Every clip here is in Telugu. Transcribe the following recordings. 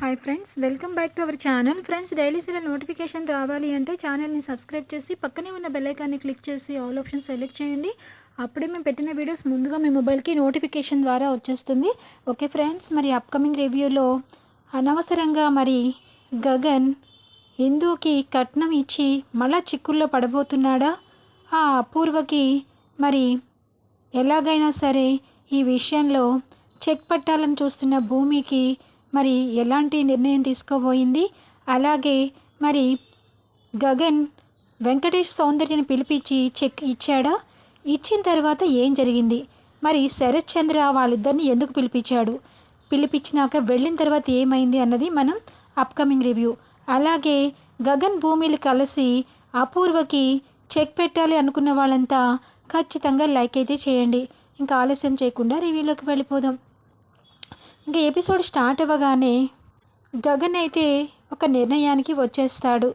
Hi friends welcome back to our channel friends daily serial notification రావాలి అంటే ఛానల్ని సబ్స్క్రైబ్ చేసి పక్కనే ఉన్న బెల్లైకాన్ని క్లిక్ చేసి ఆల్ ఆప్షన్ సెలెక్ట్ చేయండి. అప్పుడే మేము పెట్టిన వీడియోస్ ముందుగా మీ మొబైల్కి నోటిఫికేషన్ ద్వారా వచ్చేస్తుంది. ఓకే ఫ్రెండ్స్ మరి అప్కమింగ్ రివ్యూలో అనవసరంగా మరి గగన్ హిందూకి కట్నం ఇచ్చి మళ్ళా చిక్కుల్లో పడబోతున్నాడా? ఆ అపూర్వకి మరి ఎలాగైనా సరే ఈ విషయంలో చెక్ పట్టాలని చూస్తున్న భూమికి మరి ఎలాంటి నిర్ణయం తీసుకోబోయింది? అలాగే మరి గగన్ వెంకటేష్ సౌందర్యని పిలిపించి చెక్ ఇచ్చాడా? ఇచ్చిన తర్వాత ఏం జరిగింది? మరి శరత్ చంద్ర వాళ్ళిద్దరిని ఎందుకు పిలిపించాడు? పిలిపించినాక వెళ్ళిన తర్వాత ఏమైంది అన్నది మనం అప్కమింగ్ రివ్యూ అలాగే గగన్ భూమిలు కలిసి అపూర్వకి చెక్ పెట్టాలి అనుకున్న వాళ్ళంతా ఖచ్చితంగా లైక్ అయితే చేయండి. ఇంకా ఆలస్యం చేయకుండా రివ్యూలోకి వెళ్ళిపోదాం. ఇంకా ఎపిసోడ్ స్టార్ట్ అవ్వగానే గగన్ అయితే ఒక నిర్ణయానికి వచ్చేస్తాడు.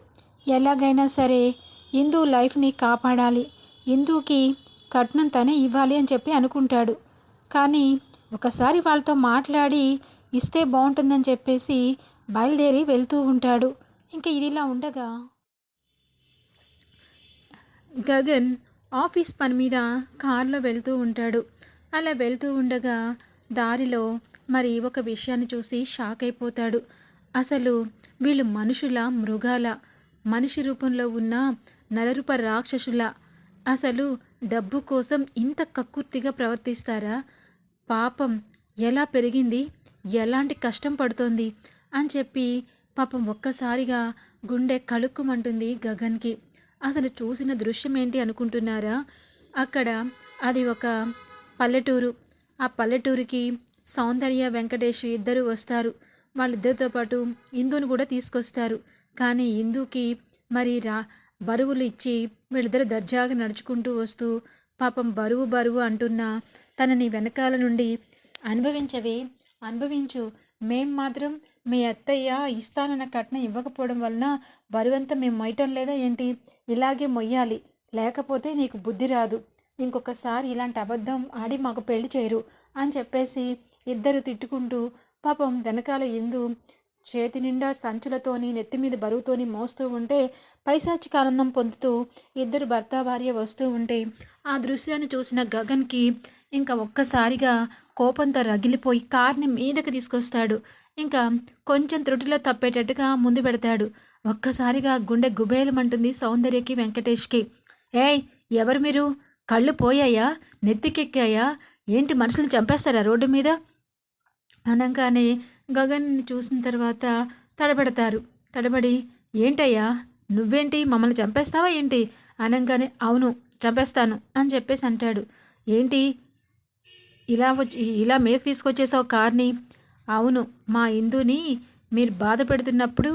ఎలాగైనా సరే ఇందు లైఫ్ని కాపాడాలి. ఇందుకి కట్నం తనే ఇవ్వాలి అని చెప్పి అనుకుంటాడు. కానీ ఒకసారి వాళ్ళతో మాట్లాడి ఇస్తే బాగుంటుందని చెప్పేసి బయలుదేరి వెళ్తూ ఉంటాడు. ఇంకా ఇదిలా ఉండగా గగన్ ఆఫీస్ పని మీద కారులో వెళ్తూ ఉంటాడు. అలా వెళ్తూ ఉండగా దారిలో మరి ఒక విషయాన్ని చూసి షాక్ అయిపోతాడు. అసలు వీళ్ళు మనుషుల మృగాల? మనిషి రూపంలో ఉన్న నలరూప రాక్షసుల? అసలు డబ్బు కోసం ఇంత కక్కుర్తిగా ప్రవర్తిస్తారా? పాపం ఎలా పెరిగింది? ఎలాంటి కష్టం పడుతోంది? అని చెప్పి పాపం ఒక్కసారిగా గుండె కలుక్కుమంటుంది గగన్కి. అసలు చూసిన దృశ్యం ఏంటి అనుకుంటున్నారా? అక్కడ అది ఒక పల్లెటూరు. ఆ పల్లెటూరికి సౌందర్య వెంకటేష్ ఇద్దరు వస్తారు. వాళ్ళిద్దరితో పాటు ఇందును కూడా తీసుకొస్తారు. కానీ ఇందుకి మరి రా బరువులు ఇచ్చి వీళ్ళిద్దరు దర్జాగా నడుచుకుంటూ వస్తూ పాపం బరువు బరువు అంటున్నా తనని వెనకాల నుండి అనుభవించవే అనుభవించు. మేం మాత్రం మీ అత్తయ్య ఇస్తానన్న కట్నం ఇవ్వకపోవడం వలన బరువంతా మేము మొయ్యటం లేదా ఏంటి? ఇలాగే మొయ్యాలి. లేకపోతే నీకు బుద్ధి రాదు. ఇంకొకసారి ఇలాంటి అబద్ధం ఆడి మాకు పెళ్ళి చేయరు అని చెప్పేసి ఇద్దరు తిట్టుకుంటూ పాపం వెనకాల ఎందు చేతి నిండా సంచులతోని నెత్తి మీద బరువుతోని మోస్తూ ఉంటే పైశాచిక ఆనందం పొందుతూ ఇద్దరు భర్త భార్య వస్తూ ఉంటే ఆ దృశ్యాన్ని చూసిన గగన్కి ఇంకా ఒక్కసారిగా కోపంతో రగిలిపోయి కార్ని మీదకి తీసుకొస్తాడు. ఇంకా కొంచెం త్రుటిలో తప్పేటట్టుగా ముందు పెడతాడు. ఒక్కసారిగా గుండె గుబేలమంటుంది సౌందర్యకి వెంకటేష్కి. ఏయ్ ఎవరు మీరు? కళ్ళు పోయాయా? నెత్తికెక్కాయా? ఏంటి మనుషులను చంపేస్తారా రోడ్డు మీద? అనగానే గగన్ని చూసిన తర్వాత తడబడతారు. తడబడి ఏంటయ్యా? నువ్వేంటి? మమ్మల్ని చంపేస్తావా ఏంటి? అనగానే అవును చంపేస్తాను అని చెప్పేసి అంటాడు. ఏంటి? ఇలా వచ్చి ఇలా మీద తీసుకొచ్చేసావు కార్ని? అవును మా ఇందుని మీరు బాధ పెడుతున్నప్పుడు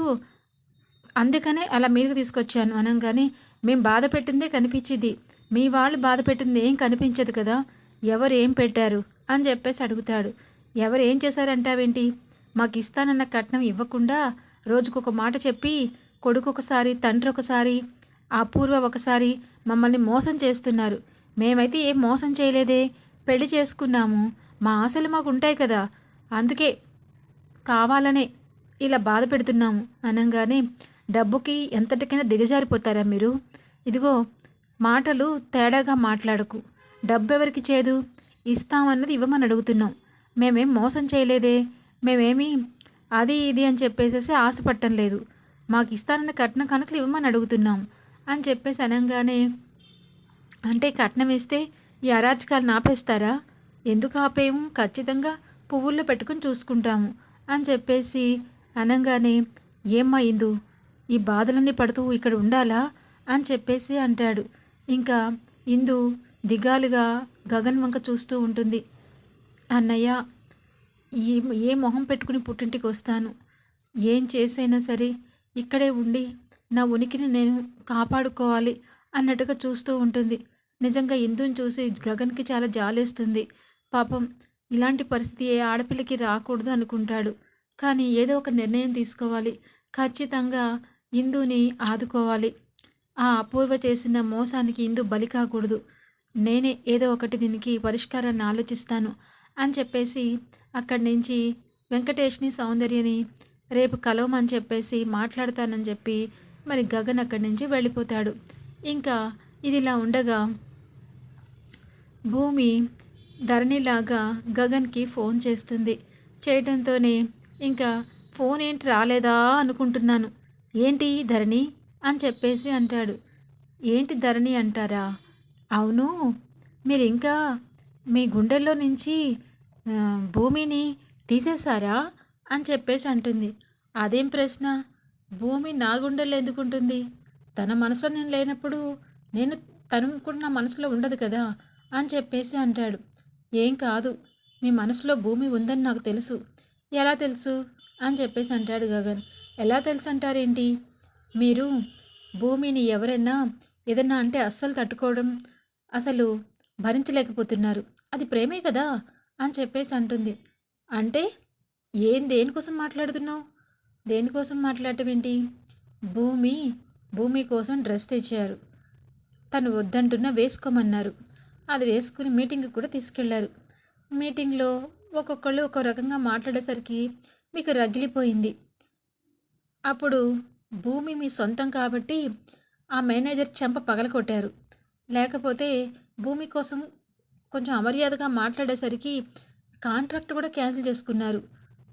అందుకనే అలా మీదకి తీసుకొచ్చాను అనగానే మేము బాధ పెట్టిందే కనిపించింది. మీ వాళ్ళు బాధ పెట్టింది ఏం కనిపించదు కదా? ఎవరు ఏం పెట్టారు? అని చెప్పేసి అడుగుతాడు. ఎవరు ఏం చేశారంటావేంటి? మాకు ఇస్తానన్న కట్నం ఇవ్వకుండా రోజుకొక మాట చెప్పి కొడుకు ఒకసారి తండ్రి ఒకసారి అపూర్వ ఒకసారి మమ్మల్ని మోసం చేస్తున్నారు. మేమైతే ఏం మోసం చేయలేదే? పెళ్ళి చేసుకున్నాము. మా ఆశలు మాకు ఉంటాయి కదా. అందుకే కావాలనే ఇలా బాధ పెడుతున్నాము అనగానే డబ్బుకి ఎంతటికైనా దిగజారిపోతారా మీరు? ఇదిగో మాటలు తేడాగా మాట్లాడకు. డబ్బు ఎవరికి చేదు? ఇస్తామన్నది ఇవ్వమని అడుగుతున్నాం. మేమేం మోసం చేయలేదే? మేమేమి అది ఇది అని చెప్పేసేసి ఆశపట్టం లేదు. మాకు ఇస్తానన్న కట్నం కనుకలు ఇవ్వమని అడుగుతున్నాం అని చెప్పేసి అనగానే అంటే కట్నం ఇస్తే ఈ అరాచకాలు నాపేస్తారా? ఎందుకు ఆపేము? ఖచ్చితంగా పువ్వుల్లో పెట్టుకుని చూసుకుంటాము అని చెప్పేసి అనగానే ఏమ్మా ఇందు? ఈ బాధలన్నీ పడుతూ ఇక్కడ ఉండాలా? అని చెప్పేసి అంటాడు. ఇంకా ఇందు దిగాలుగా గగన్ వంక చూస్తూ ఉంటుంది. అన్నయ్య ఏ ఏ మొహం పెట్టుకుని పుట్టింటికి వస్తాను? ఏం చేసైనా సరే ఇక్కడే ఉండి నా ఉనికిని నేను కాపాడుకోవాలి అన్నట్టుగా చూస్తూ ఉంటుంది. నిజంగా ఇందుని చూసి గగన్కి చాలా జాలేస్తుంది. పాపం ఇలాంటి పరిస్థితి ఏ ఆడపిల్లకి రాకూడదు అనుకుంటాడు. కానీ ఏదో ఒక నిర్ణయం తీసుకోవాలి. ఖచ్చితంగా ఇందుని ఆదుకోవాలి. ఆ అపూర్వ చేసిన మోసానికి ఇందు బలి కాకూడదు. నేనే ఏదో ఒకటి దీనికి పరిష్కారాన్ని ఆలోచిస్తాను అని చెప్పేసి అక్కడి నుంచి వెంకటేష్ని సౌందర్యని రేపు కలవమని చెప్పేసి మాట్లాడతానని చెప్పి మరి గగన్ అక్కడి నుంచి వెళ్ళిపోతాడు. ఇంకా ఇదిలా ఉండగా భూమి ధరణిలాగా గగన్కి ఫోన్ చేస్తుంది. చేయడంతోనే ఇంకా ఫోన్ ఏంటి రాలేదా అనుకుంటున్నాను. ఏంటి ధరణి? అని చెప్పేసి అంటాడు. ఏంటి ధరణి? అంటారా? అవును మీరు ఇంకా మీ గుండెల్లో నుంచి భూమిని తీసేశారా? అని చెప్పేసి అంటుంది. అదేం ప్రశ్న? భూమి నా గుండెల్లో ఎందుకుంటుంది తన మనసులో నేను లేనప్పుడు నేను తను కూడా నా మనసులో ఉండదు కదా? అని చెప్పేసి అంటాడు. ఏం కాదు మీ మనసులో భూమి ఉందని నాకు తెలుసు. ఎలా తెలుసు? అని చెప్పేసి అంటాడు గగన్. ఎలా తెలుసు అంటారేంటి మీరు భూమిని ఎవరైనా ఏదన్నా అంటే అస్సలు తట్టుకోవడం అసలు భరించలేకపోతున్నారు. అది ప్రేమే కదా? అని చెప్పేసి అంటుంది. అంటే ఏం దేనికోసం మాట్లాడుతున్నావు? దేనికోసం మాట్లాడటం ఏంటి? భూమి భూమి కోసం డ్రెస్ తెచ్చారు. తను వద్దంటున్నా వేసుకోమన్నారు. అది వేసుకుని మీటింగ్కి కూడా తీసుకెళ్ళారు. మీటింగ్లో ఒక్కొక్కళ్ళు ఒక రకంగా మాట్లాడేసరికి మీకు రగిలిపోయింది. అప్పుడు భూమి మీ సొంతం కాబట్టి ఆ మేనేజర్ చెంప పగలకొట్టారు లేకపోతే భూమి కోసం కొంచెం అమర్యాదగా మాట్లాడేసరికి కాంట్రాక్ట్ కూడా క్యాన్సిల్ చేసుకున్నారు.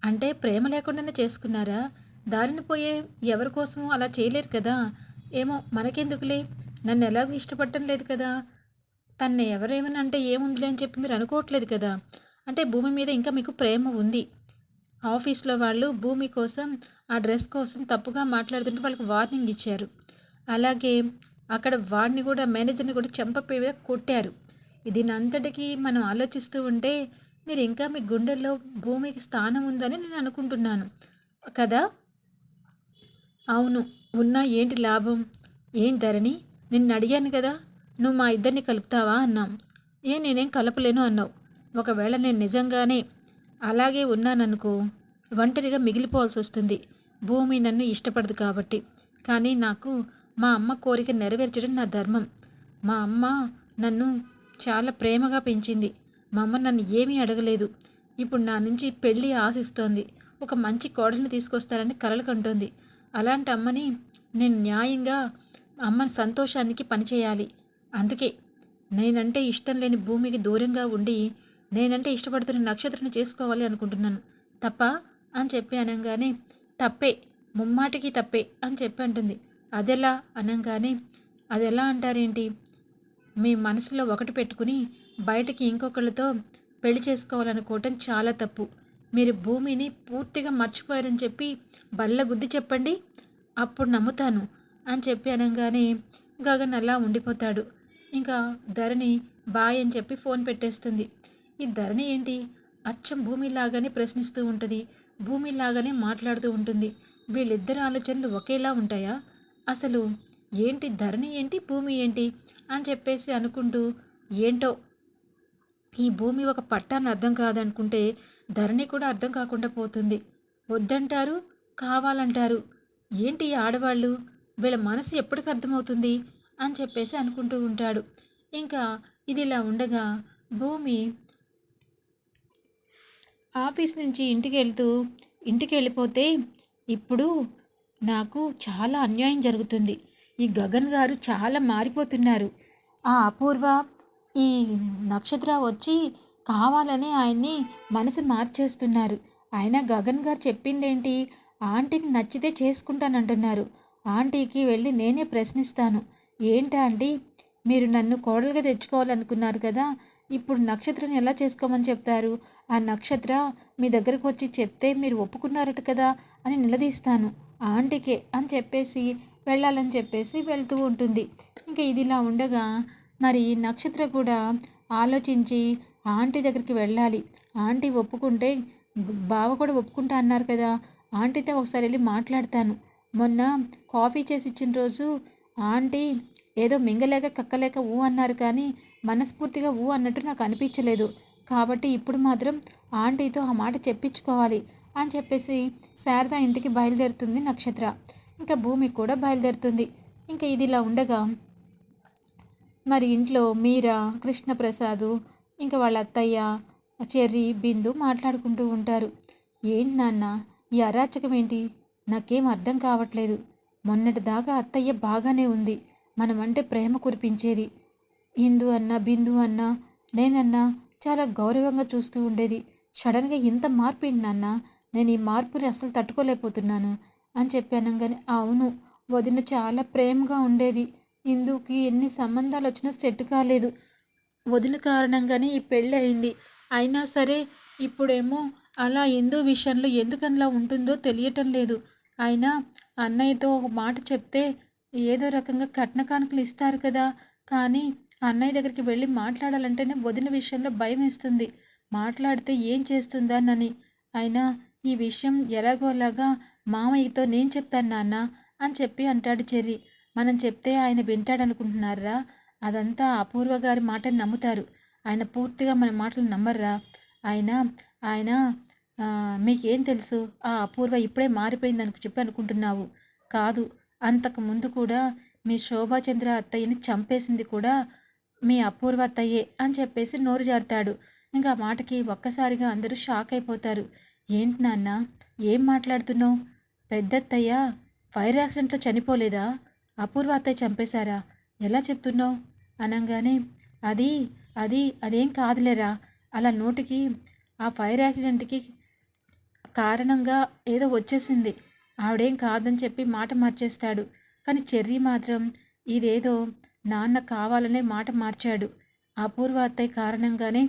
అంటే ప్రేమ లేకుండానే చేసుకున్నారా? దారిని పోయే ఎవరి కోసమో అలా చేయలేరు కదా? ఏమో మనకెందుకులే? నన్ను ఎలాగో ఇష్టపడటం లేదు కదా? తన్ను ఎవరేమని అంటే ఏముందిలే అని చెప్పి మీరు అనుకోవట్లేదు కదా? అంటే భూమి మీద ఇంకా మీకు ప్రేమ ఉంది. ఆఫీస్లో వాళ్ళు భూమి కోసం ఆ డ్రెస్ కోసం తప్పుగా మాట్లాడుతుంటే వాళ్ళకి వార్నింగ్ ఇచ్చారు. అలాగే అక్కడ వాడిని కూడా మేనేజర్ని కూడా చెంపపే కొట్టారు. దీని అంతటికీ మనం ఆలోచిస్తూ ఉంటే మీరు ఇంకా మీ గుండెల్లో భూమికి స్థానం ఉందని నేను అనుకుంటున్నాను. కదా? అవును. ఉన్నా ఏంటి లాభం? ఏం ధరణి? నిన్ను అడిగాను కదా. నువ్వు మా ఇద్దరిని కలుపుతావా? అన్నాం. ఏ నేనేం కలపలేను అన్నావు. ఒకవేళ నేను నిజంగానే అలాగే ఉన్నాననుకో ఒంటరిగా మిగిలిపోవాల్సి వస్తుంది భూమి నన్ను ఇష్టపడదు కాబట్టి. కానీ నాకు మా అమ్మ కోరిక నెరవేర్చడం నా ధర్మం. మా అమ్మ నన్ను చాలా ప్రేమగా పెంచింది. మా అమ్మ నన్ను ఏమీ అడగలేదు. ఇప్పుడు నా నుంచి పెళ్ళి ఆశిస్తోంది. ఒక మంచి కోడల్ని తీసుకొస్తారని కలలు కంటోంది. అలాంటి అమ్మని నేను న్యాయంగా అమ్మని సంతోషానికి పనిచేయాలి. అందుకే నేనంటే ఇష్టం లేని భూమికి దూరంగా ఉండి నేనంటే ఇష్టపడుతున్న నక్షత్రం చేసుకోవాలి అనుకుంటున్నాను. తప్ప? అని చెప్పి అనగానే తప్పే ముమ్మాటికి తప్పే అని చెప్పి అంటుంది. అదెలా? అనగానే అదెలా అంటారేంటి? మీ మనసులో ఒకటి పెట్టుకుని బయటకి ఇంకొకళ్ళతో పెళ్ళి చేసుకోవాలనుకోవటం చాలా తప్పు. మీరు భూమిని పూర్తిగా మర్చిపోయారని చెప్పి బల్ల గుద్ది చెప్పండి. అప్పుడు నమ్ముతాను అని చెప్పి అనగానే గగన్ అలా ఉండిపోతాడు. ఇంకా ధరణి బాయ్ అని చెప్పి ఫోన్ పెట్టేస్తుంది. ఈ ధరణి ఏంటి? అచ్చం భూమిలాగానే ప్రశ్నిస్తూ ఉంటుంది భూమిలాగానే మాట్లాడుతూ ఉంటుంది. వీళ్ళిద్దరి ఆలోచనలు ఒకేలా ఉంటాయా? అసలు ఏంటి ధరణి ఏంటి భూమి ఏంటి అని చెప్పేసి అనుకుంటూ ఏంటో? ఈ భూమి ఒక పట్టాన్ని అర్థం కాదనుకుంటే ధరణి కూడా అర్థం కాకుండా పోతుంది. వద్దంటారు కావాలంటారు. ఏంటి ఆడవాళ్ళు? వీళ్ళ మనసు ఎప్పటికి అర్థమవుతుంది అని చెప్పేసి అనుకుంటూ ఉంటాడు. ఇంకా ఇది ఇలా ఉండగా భూమి ఆఫీస్ నుంచి ఇంటికి వెళ్తూ ఇంటికి వెళ్ళిపోతే ఇప్పుడు నాకు చాలా అన్యాయం జరుగుతుంది. ఈ గగన్ గారు చాలా మారిపోతున్నారు. ఆ అపూర్వ ఈ నక్షత్ర వచ్చి కావాలని ఆయన్ని మనసు మార్చేస్తున్నారు. ఆయన గగన్ గారు చెప్పిందేంటి? ఆంటీకి నచ్చితే చేసుకుంటానంటున్నారు. ఆంటీకి వెళ్ళి నేనే ప్రశ్నిస్తాను. ఏంటా ఆంటీ? మీరు నన్ను కోడలుగా తెచ్చుకోవాలనుకున్నారు కదా ఇప్పుడు నక్షత్రం ఎలా చేసుకోమని చెప్తారు? ఆ నక్షత్ర మీ దగ్గరకు వచ్చి చెప్తే మీరు ఒప్పుకున్నారట కదా అని నిలదీస్తాను. ఆంటీకే అని చెప్పేసి వెళ్ళాలని చెప్పేసి వెళ్తూ ఉంటుంది. ఇంకా ఇదిలా ఉండగా మరి నక్షత్ర కూడా ఆలోచించి ఆంటీ దగ్గరికి వెళ్ళాలి. ఆంటీ ఒప్పుకుంటే బావ కూడా ఒప్పుకుంటా అన్నారు కదా. ఆంటీతో ఒకసారి వెళ్ళి మాట్లాడతాను. మొన్న కాఫీ చేసి ఇచ్చిన రోజు ఆంటీ ఏదో మింగలేక కక్కలేక ఊ అన్నారు కానీ మనస్ఫూర్తిగా ఊ అన్నట్టు నాకు అనిపించలేదు. కాబట్టి ఇప్పుడు మాత్రం ఆంటీతో ఆ మాట చెప్పించుకోవాలి అని చెప్పేసి శారద ఇంటికి బయలుదేరుతుంది నక్షత్ర. ఇంకా భూమి కూడా బయలుదేరుతుంది. ఇంకా ఇది ఇలా ఉండగా మరి ఇంట్లో మీరా కృష్ణప్రసాదు ఇంకా వాళ్ళ అత్తయ్య చెర్రి బిందు మాట్లాడుకుంటూ ఉంటారు. ఏంటి నాన్న ఈ అరాచకం ఏంటి? నాకేం అర్థం కావట్లేదు. మొన్నటిదాకా అత్తయ్య బాగానే ఉంది. మనమంటే ప్రేమ కురిపించేది. ఇందు అన్న బిందు అన్న నేనన్నా చాలా గౌరవంగా చూస్తూ ఉండేది. సడన్గా ఇంత మార్పు నాన్న నేను ఈ మార్పుని అసలు తట్టుకోలేకపోతున్నాను అని చెప్పాను కానీ అవును వదిన చాలా ప్రేమగా ఉండేది. ఇందుకి ఎన్ని సంబంధాలు వచ్చినా సెట్ కాలేదు. వదిన కారణంగానే ఈ పెళ్ళి అయింది. అయినా సరే ఇప్పుడేమో అలా ఎందు విషయంలో ఎందుకనలా ఉంటుందో తెలియటం లేదు. అయినా అన్నయ్యతో ఒక మాట చెప్తే ఏదో రకంగా కట్న కానుకలు ఇస్తారు కదా. కానీ అన్నయ్య దగ్గరికి వెళ్ళి మాట్లాడాలంటేనే వదిన విషయంలో భయం వేస్తుంది. మాట్లాడితే ఏం చేస్తుందానని అయినా ఈ విషయం ఎలాగోలాగా మామయ్యతో నేను చెప్తాను నాన్న అని చెప్పి అంటాడు చెర్రి. మనం చెప్తే ఆయన వింటాడనుకుంటున్నారా? అదంతా అపూర్వ గారి మాటని నమ్ముతారు. ఆయన పూర్తిగా మన మాటలు నమ్మర్రా? ఆయన ఆయన మీకేం తెలుసు? ఆ అపూర్వ ఇప్పుడే మారిపోయింది అనుకు చెప్పి అనుకుంటున్నావు కాదు అంతకు ముందు కూడా మీ శోభాచంద్ర అత్తయ్యని చంపేసింది కూడా మీ అపూర్వత్తయ్యే అని చెప్పేసి నోరు జారుతాడు. ఇంకా మాటకి ఒక్కసారిగా అందరూ షాక్ అయిపోతారు. ఏంటి నాన్న ఏం మాట్లాడుతున్నావు? పెద్దత్తయ్య ఫైర్ యాక్సిడెంట్లో చనిపోలేదా? అపూర్వ అత్తయ్య చంపేశారా? ఎలా చెప్తున్నావు? అనగానే అది అది అదేం కాదులేరా? అలా నోటికి ఆ ఫైర్ యాక్సిడెంట్కి కారణంగా ఏదో వచ్చేసింది. ఆవిడేం కాదని చెప్పి మాట మార్చేస్తాడు. కానీ చెర్రీ మాత్రం ఇదేదో నాన్న కావాలనే మాట మార్చాడు. అపూర్వ అత్తయ్య కారణంగానే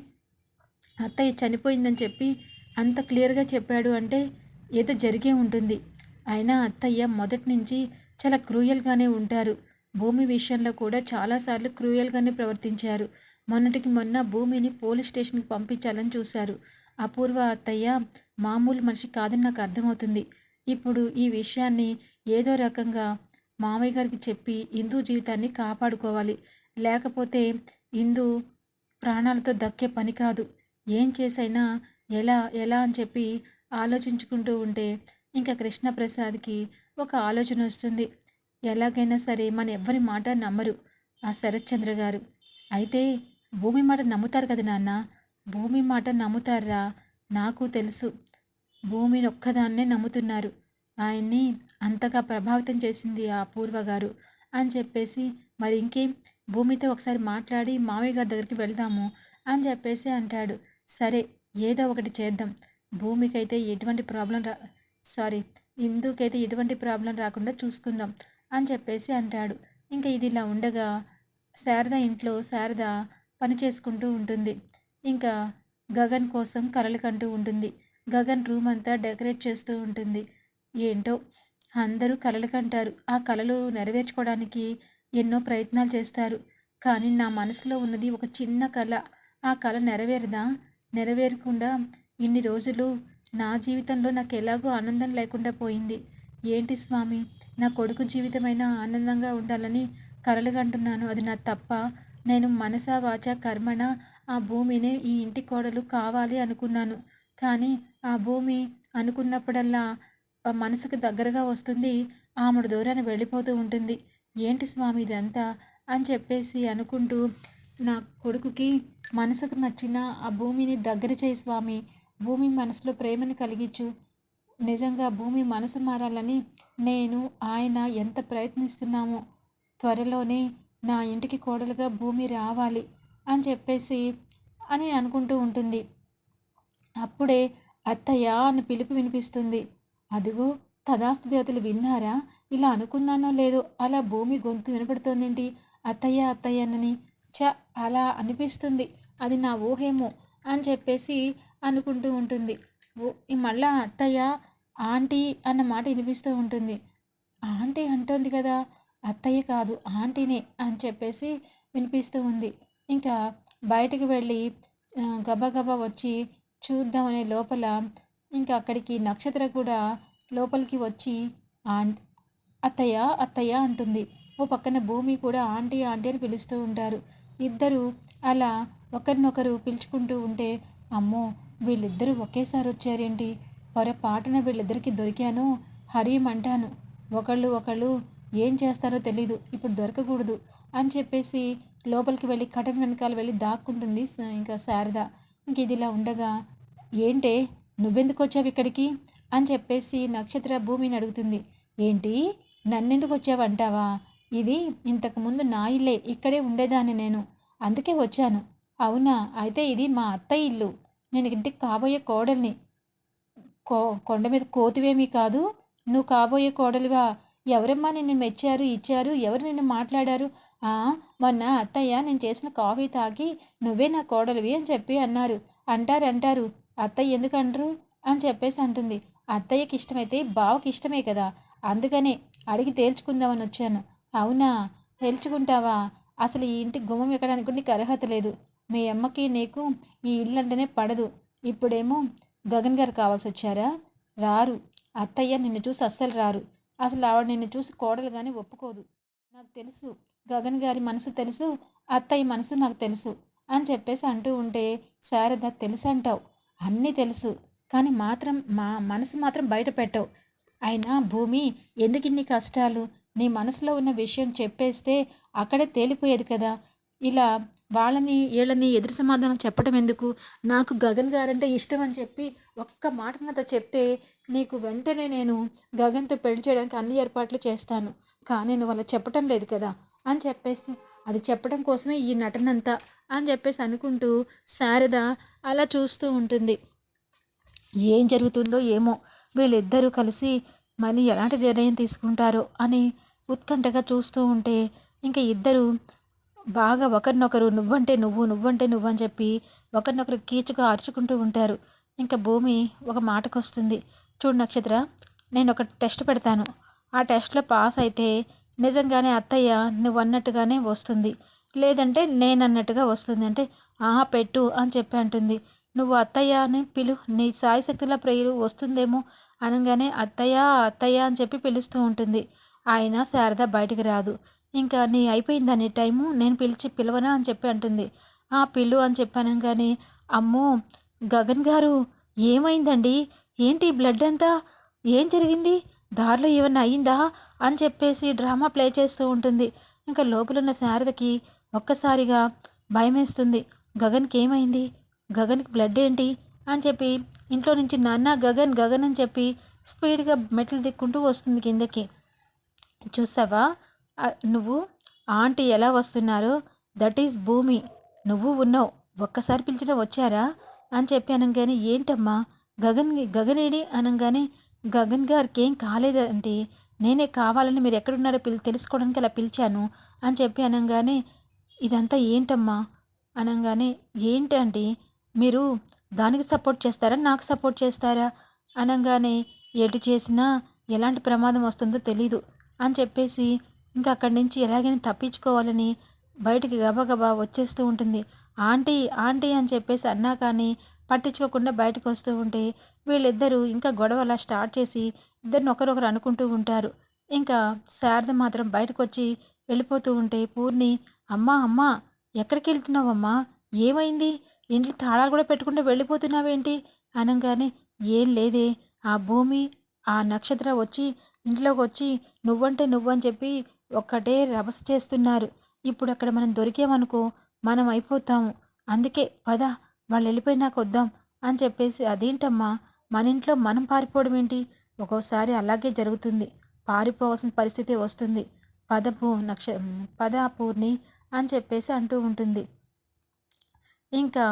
అత్తయ్య చనిపోయిందని చెప్పి అంత క్లియర్గా చెప్పాడు అంటే ఏదో జరిగే ఉంటుంది. అయినా అత్తయ్య మొదటి నుంచి చాలా క్రూయల్గానే ఉంటారు. భూమి విషయంలో కూడా చాలాసార్లు క్రూయల్గానే ప్రవర్తించారు. మొన్నటికి మొన్న భూమిని పోలీస్ స్టేషన్కి పంపించాలని చూశారు. అపూర్వ అత్తయ్య మామూలు మనిషి కాదని నాకు అర్థమవుతుంది. ఇప్పుడు ఈ విషయాన్ని ఏదో రకంగా మామయ్య గారికి చెప్పి హిందూ జీవితాన్ని కాపాడుకోవాలి. లేకపోతే హిందూ ప్రాణాలతో దక్కే పని కాదు. ఏం చేసైనా ఎలా ఎలా అని చెప్పి ఆలోచించుకుంటూ ఉంటే ఇంకా కృష్ణప్రసాద్కి ఒక ఆలోచన వస్తుంది. ఎలాగైనా సరే మన ఎవ్వరి మాట నమ్మరు ఆ శరత్చంద్ర గారు. అయితే భూమి మాట నమ్ముతారు కదా నాన్న? భూమి మాట నమ్ముతారా? నాకు తెలుసు. భూమిని ఒక్కదాన్నే నమ్ముతున్నారు. ఆయన్ని అంతగా ప్రభావితం చేసింది ఆ అపూర్వ గారు అని చెప్పేసి మరి ఇంకేం భూమితో ఒకసారి మాట్లాడి మావయ్య గారి దగ్గరికి వెళ్దాము అని చెప్పేసి అంటాడు. సరే ఏదో ఒకటి చేద్దాం. భూమికైతే ఎటువంటి ప్రాబ్లం రా సారీ ఇందుకైతే ఎటువంటి ప్రాబ్లం రాకుండా చూసుకుందాం అని చెప్పేసి అంటాడు. ఇంకా ఇది ఇలా ఉండగా శారద ఇంట్లో శారద పని చేసుకుంటూ ఉంటుంది. ఇంకా గగన్ కోసం కలలు కంటూ ఉంటుంది. గగన్ రూమ్ అంతా డెకరేట్ చేస్తూ ఉంటుంది. ఏంటో. అందరూ కలలు కంటారు. ఆ కలలు నెరవేర్చుకోవడానికి ఎన్నో ప్రయత్నాలు చేస్తారు. కానీ నా మనసులో ఉన్నది ఒక చిన్న కళ ఆ కళ నెరవేరదా? నెరవేరకుండా ఇన్ని రోజులు నా జీవితంలో నాకు ఎలాగో ఆనందం లేకుండా పోయింది. ఏంటి స్వామి? నా కొడుకు జీవితమైనా ఆనందంగా ఉండాలని కలలుగంటున్నాను అది నా తప్ప. నేను మనసా వాచ కర్మణ ఆ భూమినే ఈ ఇంటి కోడలు కావాలి అనుకున్నాను. కానీ ఆ భూమి అనుకున్నప్పుడల్లా మనసుకు దగ్గరగా వస్తుంది. ఆమెడు దూరాన్ని వెళ్ళిపోతూ ఉంటుంది. ఏంటి స్వామి ఇదంతా? అని చెప్పేసి అనుకుంటూ నా కొడుకుకి మనసుకు నచ్చిన ఆ భూమిని దగ్గర చేయి స్వామి. భూమి మనసులో ప్రేమను కలిగించు. నిజంగా భూమి మనసు మారాలని నేను ఆయన ఎంత ప్రయత్నిస్తున్నామో త్వరలోనే నా ఇంటికి కోడలుగా భూమి రావాలి అని చెప్పేసి అని అనుకుంటూ ఉంటుంది. అప్పుడే అత్తయ్య అని పిలుపు వినిపిస్తుంది. అదిగో తదాస్తు దేవతలు విన్నారా? ఇలా అనుకున్నానో లేదో అలా భూమి గొంతు వినపడుతోందేంటి? అత్తయ్య అత్తయ్యనని చ అలా అనిపిస్తుంది. అది నా ఊహేమో అని చెప్పేసి అనుకుంటూ ఉంటుంది. మళ్ళా అత్తయ్య ఆంటీ అన్న మాట వినిపిస్తూ ఉంటుంది. ఆంటీ అంటోంది కదా అత్తయ్య కాదు ఆంటీనే అని చెప్పేసి వినిపిస్తూ ఉంది. ఇంకా బయటకు వెళ్ళి గబగబా వచ్చి చూద్దామనే లోపల ఇంకా అక్కడికి నక్షత్ర కూడా లోపలికి వచ్చి ఆంట్ అత్తయ్య అత్తయ్య అంటుంది. ఓ పక్కన భూమి కూడా ఆంటీ ఆంటీ అని పిలుస్తూ ఉంటారు. ఇద్దరు అలా ఒకరినొకరు పిలుచుకుంటూ ఉంటే అమ్మో వీళ్ళిద్దరూ ఒకేసారి వచ్చారేంటి? పొరపాటున వీళ్ళిద్దరికి దొరికాను. హరిం అంటాను ఒకళ్ళు ఒకళ్ళు ఏం చేస్తారో తెలీదు. ఇప్పుడు దొరకకూడదు అని చెప్పేసి లోపలికి వెళ్ళి కటన్ వెనకాల వెళ్ళి దాక్కుంటుంది ఇంకా శారద. ఇంక ఇది ఇలా ఉండగా ఏంటే నువ్వెందుకు వచ్చావు ఇక్కడికి? అని చెప్పేసి నక్షత్ర భూమిని అడుగుతుంది. ఏంటి? నన్నెందుకు వచ్చావంటావా ఇది ఇంతకుముందు నా ఇల్లే ఇక్కడే ఉండేదాన్ని నేను. అందుకే వచ్చాను. అవునా? అయితే ఇది మా అత్త ఇల్లు. నేను ఇంటికి కాబోయే కోడల్ని. కో కొండ మీద కోతివేమీ కాదు. నువ్వు కాబోయే కోడలివా? ఎవరమ్మా నిన్ను మెచ్చారు ఇచ్చారు? ఎవరు నిన్ను మాట్లాడారు? మొన్న అత్తయ్య నేను చేసిన కాఫీ తాగి నువ్వే నా కోడలివి అని చెప్పి అన్నారు. అంటారు అంటారు అత్తయ్య ఎందుకు అంటారు అని చెప్పేసి అంటుంది. అత్తయ్యకి ఇష్టమైతే బావకి ఇష్టమే కదా. అందుకనే అడిగి తేల్చుకుందామని వచ్చాను. అవునా? తేల్చుకుంటావా? అసలు ఈ ఇంటి గుమ్మం ఎక్కడానికి నీకు అర్హత లేదు. మీ అమ్మకి నీకు ఈ ఇల్లు అంటేనే పడదు. ఇప్పుడేమో గగన్ గారు కావాల్సి వచ్చారా? రారు. అత్తయ్య నిన్ను చూసి అస్సలు రారు. అసలు ఆవిడ నిన్ను చూసి కోడలు కానీ ఒప్పుకోదు. నాకు తెలుసు. గగన్ గారి మనసు తెలుసు. అత్తయ్య మనసు నాకు తెలుసు. అని చెప్పేసి అంటూ ఉంటే శారద తెలుసు అంటావు అన్నీ తెలుసు. కానీ మాత్రం మా మనసు మాత్రం బయట పెట్టవు. అయినా భూమి ఎందుకు ఇన్ని కష్టాలు? నీ మనసులో ఉన్న విషయం చెప్పేస్తే అక్కడే తేలిపోయేది కదా. ఇలా వాళ్ళని వీళ్ళని ఎదురు సమాధానం చెప్పడం ఎందుకు? నాకు గగన్ గారంటే ఇష్టం అని చెప్పి ఒక్క మాట నాతో చెప్తే నీకు వెంటనే నేను గగన్తో పెళ్ళి చేయడానికి అన్ని ఏర్పాట్లు చేస్తాను. కానీ నువ్వు అలా చెప్పటం లేదు కదా అని చెప్పేసి అది చెప్పడం కోసమే ఈ నటనంతా. అని చెప్పేసి అనుకుంటూ శారద అలా చూస్తూ ఉంటుంది. ఏం జరుగుతుందో ఏమో వీళ్ళిద్దరూ కలిసి మళ్ళీ ఎలాంటి నిర్ణయం తీసుకుంటారో అని ఉత్కంఠగా చూస్తూ ఉంటే ఇంకా ఇద్దరు బాగా ఒకరినొకరు నువ్వంటే నువ్వు నువ్వంటే నువ్వు అని చెప్పి ఒకరినొకరు కీచుగా అరుచుకుంటూ ఉంటారు. ఇంకా భూమి ఒక మాటకు వస్తుంది చూడు నక్షత్ర నేను ఒక టెస్ట్ పెడతాను. ఆ టెస్ట్లో పాస్ అయితే నిజంగానే అత్తయ్య నువ్వు అన్నట్టుగానే వస్తుంది. లేదంటే నేను అన్నట్టుగా వస్తుంది. అంటే ఆహా పెట్టు అని చెప్పి అంటుంది. నువ్వు అత్తయ్య అని పిలు నీ సాయి శక్తుల ప్రియులు వస్తుందేమో అనగానే అత్తయ్య అత్తయ్య అని చెప్పి పిలుస్తూ ఉంటుంది. ఆయన శారద బయటికి రాదు. ఇంకా నీ అయిపోయిందని టైము? నేను పిలిచి పిలవనా అని చెప్పి అంటుంది. ఆ పిల్లు అని చెప్పాను కానీ అమ్మో గగన్ గారు ఏమైందండి? ఏంటి బ్లడ్ అంతా? ఏం జరిగింది? దారిలో ఏమన్నా అయిందా అని చెప్పేసి డ్రామా ప్లే చేస్తూ ఉంటుంది. ఇంకా లోపలున్న శారదకి ఒక్కసారిగా భయమేస్తుంది. గగన్కి ఏమైంది? గగన్కి బ్లడ్ ఏంటి? అని చెప్పి ఇంట్లో నుంచి నాన్న గగన్ గగన్ అని చెప్పి స్పీడ్గా మెట్లు దిక్కుంటూ వస్తుంది కిందకి. చూసావా? నువ్వు ఆంటీ ఎలా వస్తున్నారు? దట్ ఈస్ భూమి. నువ్వు ఉన్నావు. ఒక్కసారి పిలిచినా వచ్చారా? అని చెప్పి అనగానే ఏంటమ్మా? గగన్ గగనేడి? అనగానే గగన్ గారికి ఏం కాలేదంటే నేనే కావాలని మీరు ఎక్కడున్నారో పిలి తెలుసుకోవడానికి అలా పిలిచాను. అని చెప్పి అనగానే ఇదంతా ఏంటమ్మా? అనగానే ఏంటంటే మీరు దానికి సపోర్ట్ చేస్తారా? నాకు సపోర్ట్ చేస్తారా? అనగానే ఎటు చేసినా ఎలాంటి ప్రమాదం వస్తుందో తెలీదు అని చెప్పేసి ఇంకా అక్కడి నుంచి ఎలాగైనా తప్పించుకోవాలని బయటికి గబగబా వచ్చేస్తూ ఉంటుంది. ఆంటీ ఆంటీ అని చెప్పేసి అన్నా కానీ పట్టించుకోకుండా బయటకు వస్తూ ఉంటే వీళ్ళిద్దరూ ఇంకా గొడవ అలా స్టార్ట్ చేసి ఇద్దరిని ఒకరొకరు అనుకుంటూ ఉంటారు. ఇంకా శారద మాత్రం బయటకు వచ్చి వెళ్ళిపోతూ ఉంటే పూర్ణి అమ్మా అమ్మా ఎక్కడికి వెళ్తున్నావమ్మా ఏమైంది? ఇంట్లో తాళాలు కూడా పెట్టుకుంటూ వెళ్ళిపోతున్నావేంటి? అనగానే ఏం లేదే. ఆ భూమి ఆ నక్షత్ర వచ్చి ఇంట్లోకి వచ్చి నువ్వంటే నువ్వని చెప్పి ఒక్కటే రభస చేస్తున్నారు. ఇప్పుడు అక్కడ మనం దొరికామనుకో మనం అయిపోతాము. అందుకే పద వాళ్ళు వెళ్ళిపోయినాక వద్దాం అని చెప్పేసి అదేంటమ్మా? మన ఇంట్లో మనం పారిపోవడం ఏంటి? ఒక్కోసారి అలాగే జరుగుతుంది. పారిపోవాల్సిన పరిస్థితి వస్తుంది. పదపు నక్ష పద పూర్ణి అని చెప్పేసి అంటూ ఉంటుంది. ఇంకా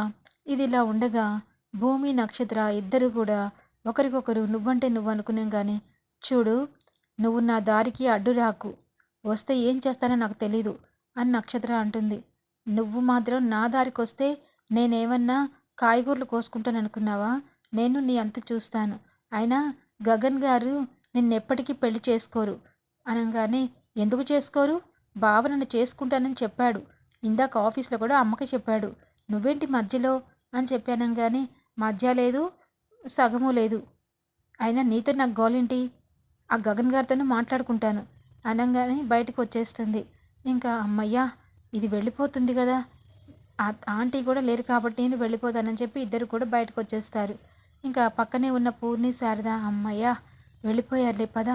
ఇది ఇలా ఉండగా భూమి నక్షత్ర ఇద్దరు కూడా ఒకరికొకరు నువ్వంటే నువ్వు అనుకున్నాం కానీ చూడు నువ్వు నా దారికి అడ్డు రాకు. వస్తే ఏం చేస్తానో నాకు తెలీదు అని నక్షత్ర అంటుంది. నువ్వు మాత్రం నా దారికి వస్తే నేనేమన్నా కాయగూరలు కోసుకుంటాను అనుకున్నావా? నేను నీ అంత చూస్తాను. అయినా గగన్ గారు నిన్నెప్పటికీ పెళ్ళి చేసుకోరు. అనగానే ఎందుకు చేసుకోరు? బావ నన్ను చేసుకుంటానని చెప్పాడు. ఇందాక ఆఫీస్లో కూడా అమ్మకి చెప్పాడు. నువ్వేంటి మధ్యలో? అని చెప్పానంగానే మధ్య లేదు సగము లేదు. అయినా నీతో నాకు గోలేంటి? ఆ గగన్ గారితోనే మాట్లాడుకుంటాను. అనగానే బయటకు వచ్చేస్తుంది. ఇంకా అమ్మయ్యా ఇది వెళ్ళిపోతుంది కదా. ఆ ఆంటీ కూడా లేరు కాబట్టి నేను వెళ్ళిపోతానని చెప్పి ఇద్దరు కూడా బయటకు వచ్చేస్తారు. ఇంకా పక్కనే ఉన్న పూర్ణి శారద అమ్మయ్యా వెళ్ళిపోయారులే పద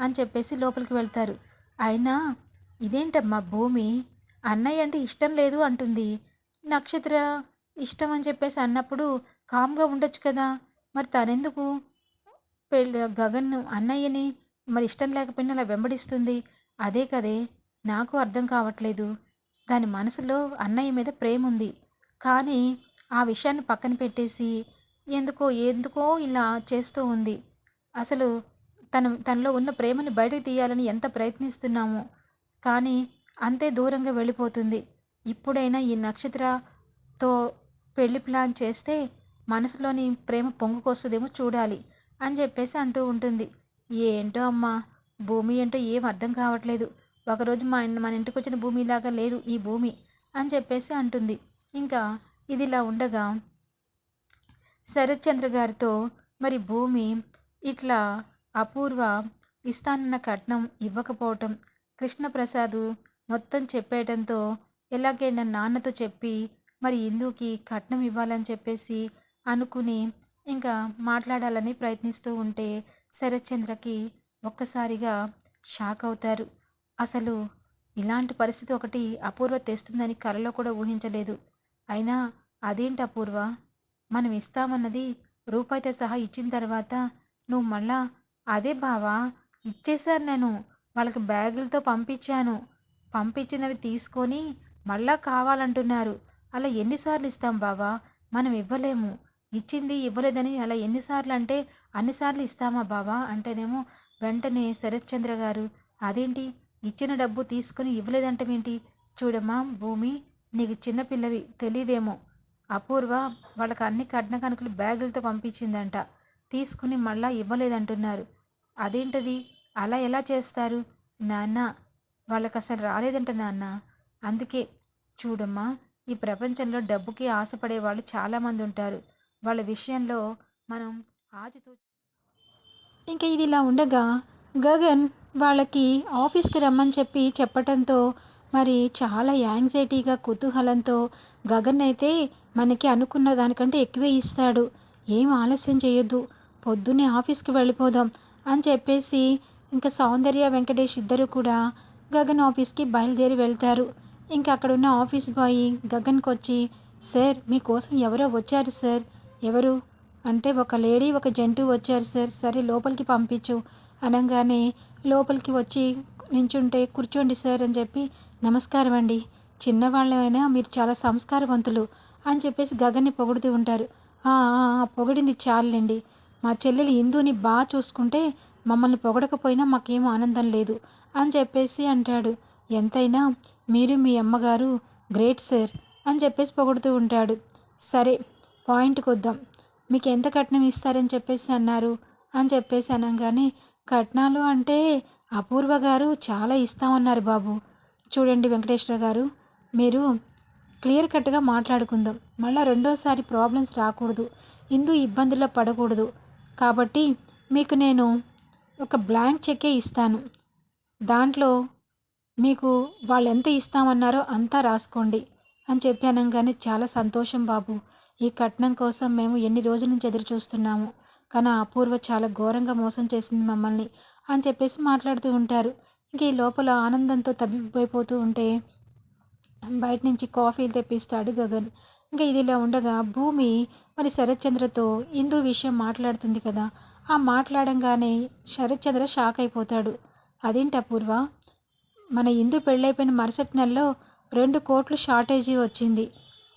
అని చెప్పేసి లోపలికి వెళ్తారు. అయినా ఇదేంటమ్మా భూమి? అన్నయ్య అంటే ఇష్టం లేదు అంటుంది. నక్షత్ర ఇష్టం అని చెప్పేసి అన్నప్పుడు కామ్గా ఉండొచ్చు కదా. మరి తనెందుకు? పెళ్ళి గగన్ అన్నయ్యని మరి ఇష్టం లేకపోయినా అలా వెంబడిస్తుంది. అదే కదే నాకు అర్థం కావట్లేదు. దాని మనసులో అన్నయ్య మీద ప్రేమ ఉంది. కానీ ఆ విషయాన్ని పక్కన పెట్టేసి ఎందుకో ఎందుకో ఇలా చేస్తూ ఉంది. అసలు తన తనలో ఉన్న ప్రేమని బయటకు తీయాలని ఎంత ప్రయత్నిస్తున్నామో. కానీ అంతే దూరంగా వెళ్ళిపోతుంది. ఇప్పుడైనా ఈ నక్షత్రతో పెళ్ళి ప్లాన్ చేస్తే మనసులోని ప్రేమ పొంగుకొస్తుందేమో చూడాలి అని చెప్పేసి అంటూ ఉంటుంది. ఏంటో అమ్మా భూమి ఏంటో ఏం అర్థం కావట్లేదు. ఒకరోజు మా మన ఇంటికి వచ్చిన భూమిలాగా లేదు ఈ భూమి అని చెప్పేసి అంటుంది. ఇంకా ఇది ఇలా ఉండగా శరత్చంద్ర గారితో మరి భూమి ఇట్లా అపూర్వ ఇస్తానన్న కట్నం ఇవ్వకపోవటం కృష్ణప్రసాద్ మొత్తం చెప్పేయడంతో ఎలాగైనా నాన్నతో చెప్పి మరి ఇందుకి కట్నం ఇవ్వాలని చెప్పేసి అనుకుని ఇంకా మాట్లాడాలని ప్రయత్నిస్తూ ఉంటే శరత్చంద్రకి ఒక్కసారిగా షాక్ అవుతారు. అసలు ఇలాంటి పరిస్థితి ఒకటి అపూర్వ తెస్తుందని కలలో కూడా ఊహించలేదు. అయినా అదేంటి అపూర్వ? మనం ఇస్తామన్నది రూపాయితో సహా ఇచ్చిన తర్వాత నువ్వు మళ్ళా అదే బావా? ఇచ్చేసాను నేను. వాళ్ళకి బ్యాగులతో పంపించాను. పంపించినవి తీసుకొని మళ్ళా కావాలంటున్నారు. అలా ఎన్నిసార్లు ఇస్తాం బావా? మనం ఇవ్వలేము. ఇచ్చింది ఇవ్వలేదని అలా ఎన్నిసార్లు అంటే అన్నిసార్లు ఇస్తామా బావా? అంటేనేమో వెంటనే శరత్చంద్ర గారు అదేంటి? ఇచ్చిన డబ్బు తీసుకుని ఇవ్వలేదంటమేంటి చూడమ్మా భూమి నీకు చిన్నపిల్లవి తెలియదేమో అపూర్వ వాళ్ళకి అన్ని కట్న కనుకలు బ్యాగులతో పంపించిందంట. తీసుకుని మళ్ళా ఇవ్వలేదంటున్నారు. అదేంటది? అలా ఎలా చేస్తారు? నాన్న వాళ్ళకి అసలు రాలేదంట నాన్న. అందుకే చూడమ్మా ఈ ప్రపంచంలో డబ్బుకి ఆశపడే వాళ్ళు చాలామంది ఉంటారు. వాళ్ళ విషయంలో మనం ఆచితూ ఇంకా ఇది ఇలా ఉండగా గగన్ వాళ్ళకి ఆఫీస్కి రమ్మని చెప్పి చెప్పటంతో మరి చాలా యాంగ్జైటీగా కుతూహలంతో గగన్ అయితే మనకి అనుకున్న దానికంటే ఎక్కువే ఇస్తాడు. ఏం ఆలస్యం చేయొద్దు. పొద్దున్నే ఆఫీస్కి వెళ్ళిపోదాం అని చెప్పేసి ఇంకా సౌందర్య వెంకటేష్ ఇద్దరు కూడా గగన్ ఆఫీస్కి బయలుదేరి వెళ్తారు. ఇంకా అక్కడ ఉన్న ఆఫీస్ బాయ్ గగన్కి వచ్చి సార్ మీకోసం ఎవరో వచ్చారు సార్? ఎవరు? అంటే ఒక లేడీ ఒక జంటు వచ్చారు సార్. సరే లోపలికి పంపించు. అనగానే లోపలికి వచ్చి నించుంటే కూర్చోండి సార్ అని చెప్పి నమస్కారం అండి. చిన్నవాళ్ళమైనా మీరు చాలా సంస్కారవంతులు అని చెప్పేసి గగన్ని పొగుడుతూ ఉంటారు. "ఆ, పొగిడింది చాలండి మా చెల్లెలు హిందూని బాగా చూసుకుంటే మమ్మల్ని పొగడకపోయినా మాకేం ఆనందం లేదు అని చెప్పేసి అంటాడు. ఎంతైనా మీరు మీ అమ్మగారు గ్రేట్ సార్ అని చెప్పేసి పొగుడుతూ ఉంటాడు. సరే పాయింట్కి వద్దాం. మీకు ఎంత కట్నం ఇస్తారని చెప్పేసి అన్నారు అని చెప్పేసి అనగానే కట్నాలు అంటే అపూర్వ గారు చాలా ఇస్తామన్నారు బాబు. చూడండి వెంకటేశ్వర గారు మీరు క్లియర్ కట్గా మాట్లాడుకుందాం. మళ్ళీ రెండోసారి ప్రాబ్లమ్స్ రాకూడదు. ఇందు ఇబ్బందుల్లో పడకూడదు. కాబట్టి మీకు నేను ఒక బ్లాంక్ చెక్కే ఇస్తాను. దాంట్లో మీకు వాళ్ళు ఎంత ఇస్తామన్నారో అంతా రాసుకోండి అని చెప్పి అనగానే చాలా సంతోషం బాబు. ఈ కట్నం కోసం మేము ఎన్ని రోజుల నుంచి ఎదురు చూస్తున్నాము. కానీ ఆ అపూర్వ చాలా ఘోరంగా మోసం చేసింది మమ్మల్ని అని చెప్పేసి మాట్లాడుతూ ఉంటారు. ఇంక ఈ లోపల ఆనందంతో తబ్బిపోయిపోతూ ఉంటే బయట నుంచి కాఫీలు తెప్పిస్తాడు గగన్. ఇంకా ఇది ఇలా ఉండగా భూమి మరి శరత్చంద్రతో ఇందు విషయం మాట్లాడుతుంది కదా. ఆ మాట్లాడంగానే శరత్చంద్ర షాక్ అయిపోతాడు. అదేంటి అపూర్వ మన ఇందు పెళ్ళైపోయిన మరుసటి నెలలో రెండు కోట్లు షార్టేజీ వచ్చింది.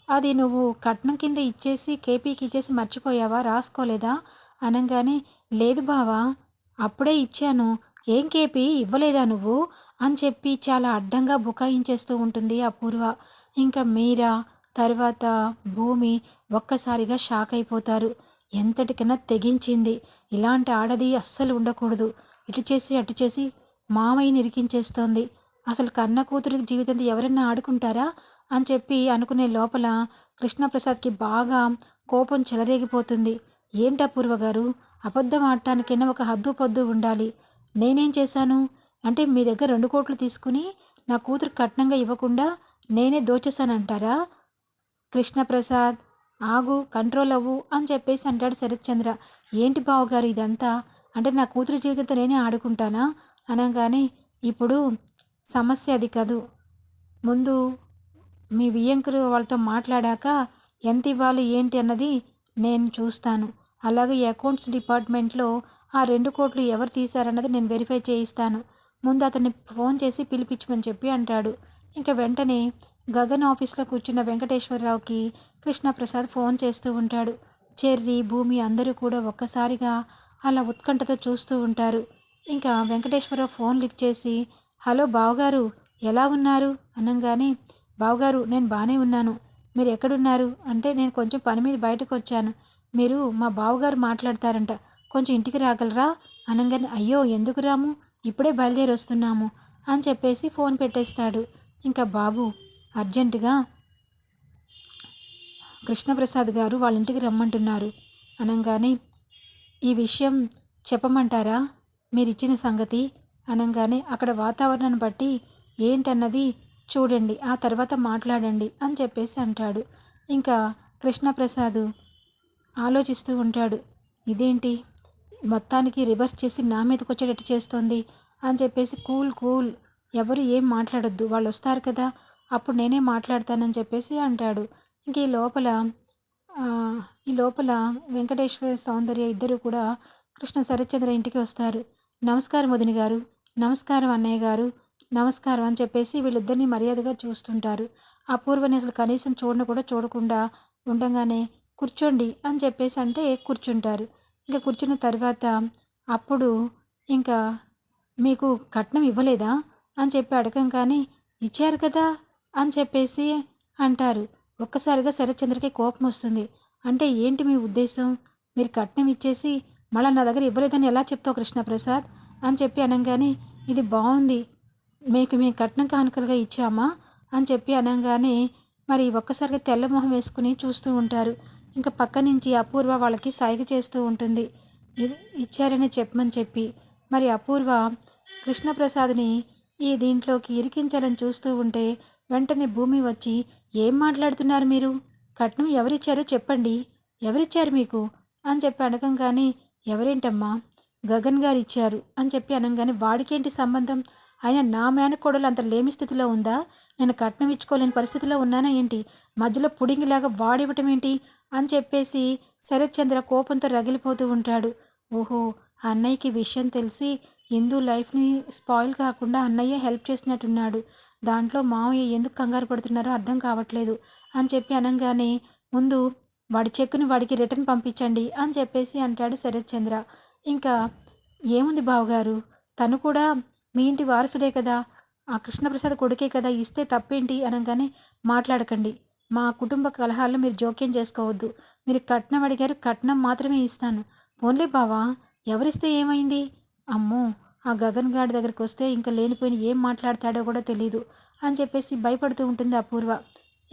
అది నువ్వు కట్నం కింద ఇచ్చేసి కేపీకి ఇచ్చేసి మర్చిపోయావా? రాసుకోలేదా? అనగానే లేదు బావా అప్పుడే ఇచ్చాను. ఏం కేపీ? ఇవ్వలేదా నువ్వు? అని చెప్పి చాలా అడ్డంగా బుకాయించేస్తూ ఉంటుంది అపూర్వ ఇంకా మీరా తర్వాత భూమి ఒక్కసారిగా షాక్ అయిపోతారు. ఎంతటికైనా తెగించింది. ఇలాంటి ఆడది అస్సలు ఉండకూడదు. ఇటు చేసి అటు చేసి మామయ్యని ఇరికించేస్తోంది. అసలు కన్న కూతురు జీవితంతో ఎవరైనా ఆడుకుంటారా అని చెప్పి అనుకునే లోపల కృష్ణప్రసాద్కి బాగా కోపం చెలరేగిపోతుంది. ఏంటి పూర్వగారు? అబద్ధం ఆడటానికైనా ఒక హద్దు పొద్దు ఉండాలి. నేనేం చేశాను? అంటే మీ దగ్గర రెండు కోట్లు తీసుకుని నా కూతురు కట్నంగా ఇవ్వకుండా నేనే దోచేశానంటారా? కృష్ణప్రసాద్ ఆగు కంట్రోల్ అవ్వు అని చెప్పేసి అంటాడు శరత్చంద్ర. ఏంటి బావగారు ఇదంతా? అంటే నా కూతురు జీవితంతో నేనే ఆడుకుంటానా? అనగానే ఇప్పుడు సమస్య అది కాదు. ముందు మీ వియంకరు వాళ్ళతో మాట్లాడాక ఎంత ఇవ్వాలి ఏంటి అన్నది నేను చూస్తాను. అలాగే అకౌంట్స్ డిపార్ట్మెంట్లో ఆ రెండు కోట్లు ఎవరు తీశారన్నది నేను వెరిఫై చేయిస్తాను. ముందు అతన్ని ఫోన్ చేసి పిలిపించమని చెప్పి అంటాడు. ఇంకా వెంటనే గగన్ ఆఫీస్లో కూర్చున్న వెంకటేశ్వరరావుకి కృష్ణప్రసాద్ ఫోన్ చేస్తూ ఉంటాడు. చెర్రి భూమి అందరూ కూడా ఒక్కసారిగా అలా ఉత్కంఠతో చూస్తూ ఉంటారు. ఇంకా వెంకటేశ్వరరావు ఫోన్ లిఫ్ట్ చేసి హలో బావగారు ఎలా ఉన్నారు? అనగానే బావగారు నేను బాగానే ఉన్నాను. మీరు ఎక్కడున్నారు? అంటే నేను కొంచెం పని మీద బయటకు వచ్చాను. మీరు మా బావగారు మాట్లాడతారంట. కొంచెం ఇంటికి రాగలరా? అనగానే అయ్యో ఎందుకు రాము? ఇప్పుడే బయలుదేరి వస్తున్నాము అని చెప్పేసి ఫోన్ పెట్టేస్తాడు. ఇంకా బాబు అర్జెంటుగా కృష్ణప్రసాద్ గారు వాళ్ళ ఇంటికి రమ్మంటున్నారు. అనగానే ఈ విషయం చెప్పమంటారా? మీరు ఇచ్చిన సంగతి? అనగానే అక్కడ వాతావరణాన్ని బట్టి ఏంటన్నది చూడండి ఆ తర్వాత మాట్లాడండి అని చెప్పేసి అంటాడు. ఇంకా కృష్ణప్రసాద్ ఆలోచిస్తూ ఉంటాడు ఇదేంటి? మొత్తానికి రివర్స్ చేసి నా మీదకి వచ్చేటట్టు చేస్తుంది అని చెప్పేసి కూల్ కూల్ ఎవరు ఏం మాట్లాడొద్దు వాళ్ళు వస్తారు కదా అప్పుడు నేనే మాట్లాడతానని చెప్పేసి అంటాడు. ఇంక ఈ లోపల ఈ లోపల వెంకటేశ్వర సౌందర్య ఇద్దరు కూడా కృష్ణ శరత్చంద్ర ఇంటికి వస్తారు. నమస్కారం వదిన గారు నమస్కారం అన్నయ్య గారు నమస్కారం అని చెప్పేసి వీళ్ళిద్దరిని మర్యాదగా చూస్తుంటారు. అపూర్వని అసలు కనీసం చూడను కూడా చూడకుండా ఉండగానే కూర్చోండి అని చెప్పేసి అంటే కూర్చుంటారు. ఇంకా కూర్చున్న తర్వాత అప్పుడు ఇంకా మీకు కట్నం ఇవ్వలేదా అని చెప్పి అడగం కానీ ఇచ్చారు కదా అని చెప్పేసి అంటారు. ఒక్కసారిగా శరత్చంద్రకి కోపం వస్తుంది. అంటే ఏంటి మీ ఉద్దేశం? మీరు కట్నం ఇచ్చేసి మళ్ళీ నా దగ్గర ఇవ్వలేదని ఎలా చెప్తావు కృష్ణప్రసాద్? అని చెప్పి అనగానే ఇది బాగుంది. మీకు మేము కట్నం కానుకలుగా ఇచ్చామా? అని చెప్పి అనగానే మరి ఒక్కసారిగా తెల్లమొహం వేసుకుని చూస్తూ ఉంటారు. ఇంకా పక్క నుంచి అపూర్వ వాళ్ళకి సాయిగ చేస్తూ ఉంటుంది. ఇచ్చారని చెప్పమని చెప్పి. మరి అపూర్వ కృష్ణప్రసాద్ని ఈ దీంట్లోకి ఇరికించాలని చూస్తూ ఉంటే వెంటనే భూమి వచ్చి ఏం మాట్లాడుతున్నారు మీరు? కట్నం ఎవరిచ్చారో చెప్పండి. ఎవరిచ్చారు మీకు? అని చెప్పి అడగంగానే ఎవరేంటమ్మా? గగన్ గారు ఇచ్చారు అని చెప్పి అనగానే వాడికేంటి సంబంధం? అయినా నా మేనకోడలు అంత లేమి స్థితిలో ఉందా? నేను కట్నం ఇచ్చుకోలేని పరిస్థితిలో ఉన్నానా ఏంటి? మధ్యలో పుడింగిలాగా వాడివ్వటం ఏంటి? అని చెప్పేసి శరత్చంద్ర కోపంతో రగిలిపోతూ ఉంటాడు. ఓహో అన్నయ్యకి విషయం తెలిసి హిందూ లైఫ్ని స్పాయిల్ కాకుండా అన్నయ్య హెల్ప్ చేసినట్టున్నాడు. దాంట్లో మామయ్య ఎందుకు కంగారు పడుతున్నారో అర్థం కావట్లేదు అని చెప్పి అనగానే ముందు వాడి చెక్కుని వాడికి రిటర్న్ పంపించండి అని చెప్పేసి అంటాడు శరత్చంద్ర. ఇంకా ఏముంది బావగారు? తను కూడా మీ ఇంటి వారసుడే కదా. ఆ కృష్ణప్రసాద్ కొడుకే కదా. ఇస్తే తప్పేంటి? అనగానే మాట్లాడకండి. మా కుటుంబ కలహాల్లో మీరు జోక్యం చేసుకోవద్దు. మీరు కట్నం అడిగారు కట్నం మాత్రమే ఇస్తాను. ఓన్లీ బావా ఎవరిస్తే ఏమైంది? అమ్మో ఆ గగన్ గాడి దగ్గరికి వస్తే ఇంకా లేనిపోయిన ఏం మాట్లాడతాడో కూడా తెలీదు అని చెప్పేసి భయపడుతూ ఉంటుంది అపూర్వ.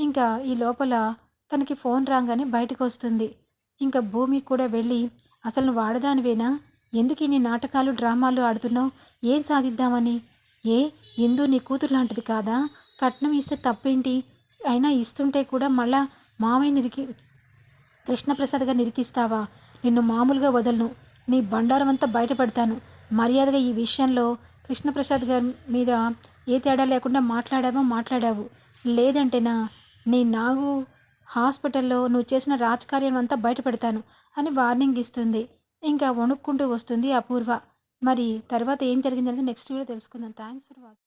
ఇంకా ఈ లోపల తనకి ఫోన్ రాగానే బయటకు వస్తుంది. ఇంకా భూమి కూడా వెళ్ళి అసలు నువ్వు ఆడదానివేనా? ఎందుకు ఇన్ని నాటకాలు డ్రామాలు ఆడుతున్నావు? ఏం సాధిద్దామని? ఏ? ఎందు నీ కూతురు లాంటిది కాదా? కట్నం ఇస్తే తప్పేంటి? అయినా ఇస్తుంటే కూడా మళ్ళా మామయ్య నిరికి కృష్ణప్రసాద్గా నిరికిస్తావా? నిన్ను మామూలుగా వదలను. నీ బండారం అంతా బయటపడతాను. మర్యాదగా ఈ విషయంలో కృష్ణప్రసాద్ గారి మీద ఏ తేడా లేకుండా మాట్లాడావో మాట్లాడావు. లేదంటేనా నీ నాగు హాస్పిటల్లో నువ్వు చేసిన రాజకార్యం అంతా బయటపెడతాను అని వార్నింగ్ ఇస్తుంది. ఇంకా వణుక్కుంటూ వస్తుంది అపూర్వ. మరి తర్వాత ఏం జరిగిందనేది నెక్స్ట్ వీడియో తెలుసుకుందాం. Thanks for watching